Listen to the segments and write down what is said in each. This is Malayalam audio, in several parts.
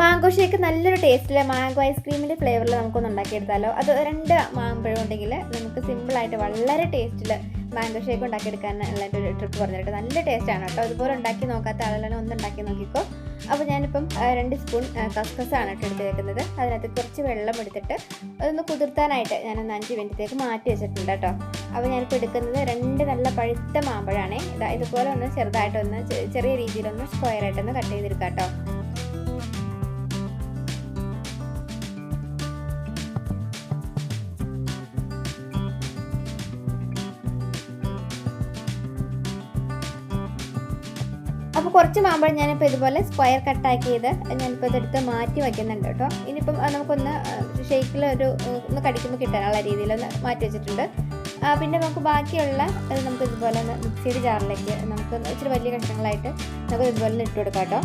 മാംഗോ ഷേക്ക് നല്ലൊരു ടേസ്റ്റിൽ മാംഗോ ഐസ്ക്രീമിന്റെ ഫ്ലേവറിൽ നമുക്കൊന്ന് ഉണ്ടാക്കിയെടുത്താലോ? അത് രണ്ട് മാമ്പഴം ഉണ്ടെങ്കിൽ നമുക്ക് സിമ്പിളായിട്ട് വളരെ ടേസ്റ്റിൽ മാംഗോ ഷേക്ക് ഉണ്ടാക്കിയെടുക്കാൻ ഉള്ള ഒരു ട്രിപ്പ് പറഞ്ഞിട്ട് നല്ല ടേസ്റ്റാണ് കേട്ടോ. അതുപോലെ ഉണ്ടാക്കി നോക്കാത്ത ആളുകളെ ഒന്ന് ഉണ്ടാക്കി നോക്കിക്കോ. അപ്പോൾ ഞാനിപ്പം രണ്ട് സ്പൂൺ കസ്കസാണ് കേട്ടോ എടുത്ത് വെക്കുന്നത്. അതിനകത്ത് കുറച്ച് വെള്ളം എടുത്തിട്ട് അതൊന്ന് കുതിർത്താനായിട്ട് ഞാനൊന്ന് അഞ്ച് മിനിറ്റത്തേക്ക് മാറ്റി വെച്ചിട്ടുണ്ട് കേട്ടോ. അപ്പോൾ ഞാനിപ്പോൾ എടുക്കുന്നത് രണ്ട് നല്ല പഴുത്ത മാമ്പഴമാണ് ഇതാ ഇതുപോലെ ഒന്ന് ചെറുതായിട്ടൊന്ന് ചെറിയ രീതിയിലൊന്ന് സ്ക്വയറായിട്ടൊന്ന് കട്ട് ചെയ്തെടുക്കാം കേട്ടോ. അപ്പോൾ കുറച്ച് മാമ്പഴം ഞാനിപ്പോൾ ഇതുപോലെ സ്ക്വയർ കട്ടാക്കി ചെയ്ത് ഞാനിപ്പോൾ ഇതെടുത്ത് മാറ്റി വയ്ക്കുന്നുണ്ട് കേട്ടോ. ഇനിയിപ്പം നമുക്കൊന്ന് ഷേക്കിൽ ഒരു ഒന്ന് കടിക്കുമ്പോൾ കിട്ടാനുള്ള രീതിയിലൊന്ന് മാറ്റി വെച്ചിട്ടുണ്ട്. പിന്നെ നമുക്ക് ബാക്കിയുള്ള നമുക്ക് ഇതുപോലെ ഒന്ന് മിക്സിയുടെ ജാറിലേക്ക് നമുക്ക് ഇച്ചിരി വലിയ കഷ്ണങ്ങളായിട്ട് നമുക്ക് ഇതുപോലെ ഇട്ട് കൊടുക്കാം കേട്ടോ.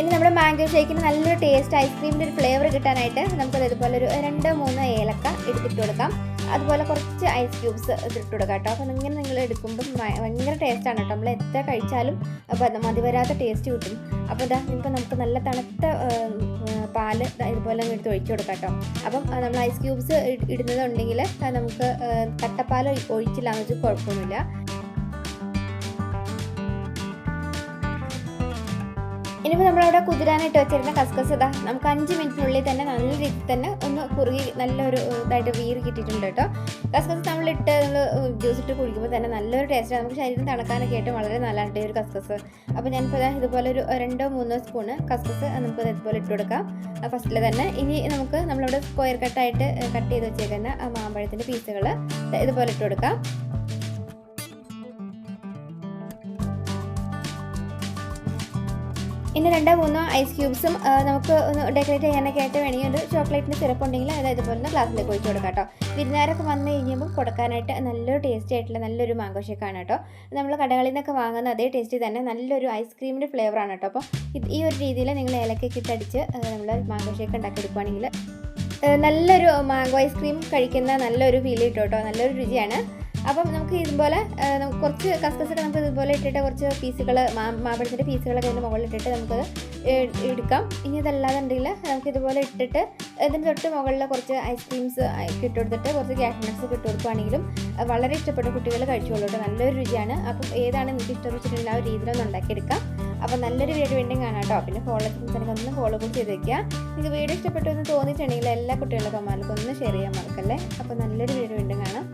ഇനി നമ്മുടെ മാംഗോ ഷേക്കിന് നല്ലൊരു ടേസ്റ്റ് ഐസ്ക്രീമിന്റെ ഒരു ഫ്ലേവർ കിട്ടാനായിട്ട് നമുക്കത് ഇതുപോലെ ഒരു രണ്ട് മൂന്ന് ഏലക്ക എടുത്തിട്ട് കൊടുക്കാം. അതുപോലെ കുറച്ച് ഐസ് ക്യൂബ്സ് ഇതിട്ട് കൊടുക്കുക കേട്ടോ. അപ്പം ഇങ്ങനെ നിങ്ങൾ എടുക്കുമ്പം ഭയ- ഭയങ്കര ടേസ്റ്റാണ് കേട്ടോ. നമ്മൾ എത്ര കഴിച്ചാലും മതി വരാത്ത ടേസ്റ്റ് കിട്ടും. അപ്പോൾ ഇതാ ഇപ്പോൾ നമുക്ക് നല്ല തണുത്ത പാൽ ഇതുപോലെ എടുത്ത് ഒഴിച്ചു കൊടുക്കാം കേട്ടോ. അപ്പം നമ്മൾ ഐസ് ക്യൂബ്സ് ഇടുന്നതുണ്ടെങ്കിൽ നമുക്ക് കട്ടപ്പാൽ ഒഴിച്ചില്ല എന്ന് വെച്ചാൽ കുഴപ്പമൊന്നുമില്ല. ഇനിയിപ്പോൾ നമ്മളവിടെ കുതിരാനായിട്ട് വെച്ചിരുന്ന കസ്കസ് ഇതാ നമുക്ക് അഞ്ച് മിനിറ്റിനുള്ളിൽ തന്നെ നല്ല രീതിയിൽ തന്നെ ഒന്ന് കുറുകി നല്ലൊരു ഇതായിട്ട് വീറി കിട്ടിയിട്ടുണ്ട് കേട്ടോ. കസ്കസ് നമ്മളിട്ട് നമ്മൾ ജ്യൂസ് ഇട്ട് കുടിക്കുമ്പോൾ തന്നെ നല്ലൊരു ടേസ്റ്റാണ് നമുക്ക് ശരീരം തണുക്കാനൊക്കെ ആയിട്ട് വളരെ നല്ലതാണ് ഈ ഒരു കസ്കസ്. അപ്പോൾ ഞാനിപ്പോൾ ഇതാ ഇതുപോലെ ഒരു രണ്ടോ മൂന്നോ സ്പൂണ് കസ്കസ് നമുക്ക് ഇതുപോലെ ഇട്ട് കൊടുക്കാം. ഫസ്റ്റിൽ തന്നെ ഇനി നമുക്ക് നമ്മളിവിടെ സ്ക്വയർ കട്ടായിട്ട് കട്ട് ചെയ്ത് വെച്ചേക്കുന്ന മാമ്പഴത്തിന്റെ പീസുകൾ ഇതുപോലെ ഇട്ട് കൊടുക്കാം. ഇനി രണ്ടോ മൂന്നോ ഐസ് ക്യൂബ്സും നമുക്ക് ഒന്ന് ഡെക്കറേറ്റ് ചെയ്യാനൊക്കെ ആയിട്ട് വേണമെങ്കിൽ ഒരു ചോക്ലേറ്റിന്റെ സിറപ്പ് ഉണ്ടെങ്കിൽ അത് ഇതുപോലെ ഒന്ന് ഗ്ലാസ്സിലേക്ക് ഒഴിച്ച് കൊടുക്കാം കേട്ടോ. വിരുന്നുകാരൊക്കെ വന്നു കഴിഞ്ഞപ്പോൾ കൊടുക്കാനായിട്ട് നല്ലൊരു ടേസ്റ്റി ആയിട്ടുള്ള നല്ലൊരു മാംഗോ ഷേക്കാണ് കേട്ടോ. നമ്മൾ കടകളിൽ നിന്നൊക്കെ വാങ്ങുന്ന അതേ ടേസ്റ്റ് തന്നെ നല്ലൊരു ഐസ്ക്രീമിന്റെ ഫ്ലേവറാണ് കേട്ടോ. അപ്പോൾ ഈ ഒരു രീതിയിൽ നിങ്ങൾ ഏലക്കൊക്കെ ഇട്ടടിച്ച് നമ്മൾ മാംഗോ ഷേക്ക് ഉണ്ടാക്കി എടുക്കുകയാണെങ്കിൽ നല്ലൊരു മാംഗോ ഐസ്ക്രീം കഴിക്കുന്ന നല്ലൊരു ഫീൽ കിട്ടും കേട്ടോ. നല്ലൊരു രുചിയാണ്. അപ്പം നമുക്ക് ഇതുപോലെ നമുക്ക് കുറച്ച് കസ്കസൊക്കെ നമുക്ക് ഇതുപോലെ ഇട്ടിട്ട് കുറച്ച് പീസുകൾ മാമ്പഴത്തിന്റെ പീസുകളൊക്കെ അതിന്റെ മുകളിൽ ഇട്ടിട്ട് നമുക്കത് എടുക്കാം. ഇനി ഇതല്ലാതെ ഉണ്ടെങ്കിൽ നമുക്ക് ഇതുപോലെ ഇട്ടിട്ട് ഇതിന് തൊട്ട് മുകളിൽ കുറച്ച് ഐസ്ക്രീംസ് ഇട്ട് കൊടുത്തിട്ട് കുറച്ച് ഒക്കെ ഇട്ട് കൊടുക്കുകയാണെങ്കിലും വളരെ ഇഷ്ടപ്പെട്ട കുട്ടികൾ കഴിച്ചോളൂ നല്ലൊരു രുചിയാണ്. അപ്പം ഏതാണ് നിങ്ങൾക്ക് ഇഷ്ടം വെച്ചിട്ടുണ്ടെങ്കിൽ ആ ഒരു രീതിയിലൊന്ന് ഉണ്ടാക്കിയെടുക്കാം. അപ്പം നല്ലൊരു വീഡിയോ വീണ്ടും കാണാം കേട്ടോ പിന്നെ ഫോളോ ചെയ്യുന്നതിനൊക്കെ ഒന്ന് ഫോളോ കൂടി ചെയ്ത് വെക്കുക. നിങ്ങൾക്ക് വീഡിയോ ഇഷ്ടപ്പെട്ടു എന്ന് തോന്നിയിട്ടുണ്ടെങ്കിൽ എല്ലാ കുട്ടികളുടെ കമാലൊക്കെ ഒന്ന് ഷെയർ ചെയ്യാൻ മറക്കല്ലേ? അപ്പോൾ നല്ലൊരു വീഡിയോ വീണ്ടും കാണാം.